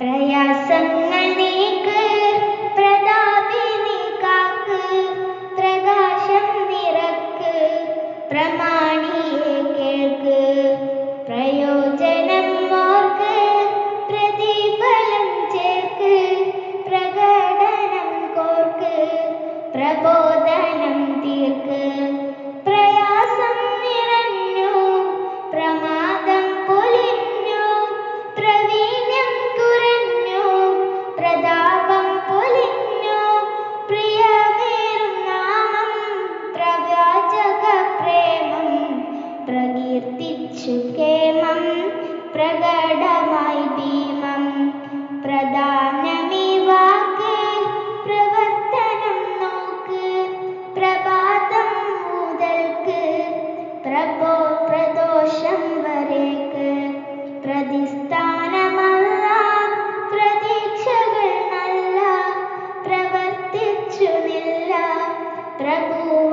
പ്രയാസങ്ങൾ നീക്ക് പ്രതാപിനി കാക്ക് പ്രകാശം നിറക്ക് പ്രമാണിയെ കേൾക്ക് പ്രയോജനം ഓർക്ക് പ്രതിഫലം ചേർക്ക് പ്രകടനം കോർക്ക് പ്രബോധനം തീർക്ക്. പ്രകടമായി ഭീമം. പ്രധാനമേ വാക്ക് പ്രവർത്തനം നോക്ക്. പ്രഭാതം മുതൽക്ക് പ്രഭോ പ്രദോഷം വരേക്ക്. പ്രതിസ്ഥാനമല്ല പ്രതീക്ഷകൾ നല്ല പ്രവർത്തിച്ചു നില്ല. പ്രഭു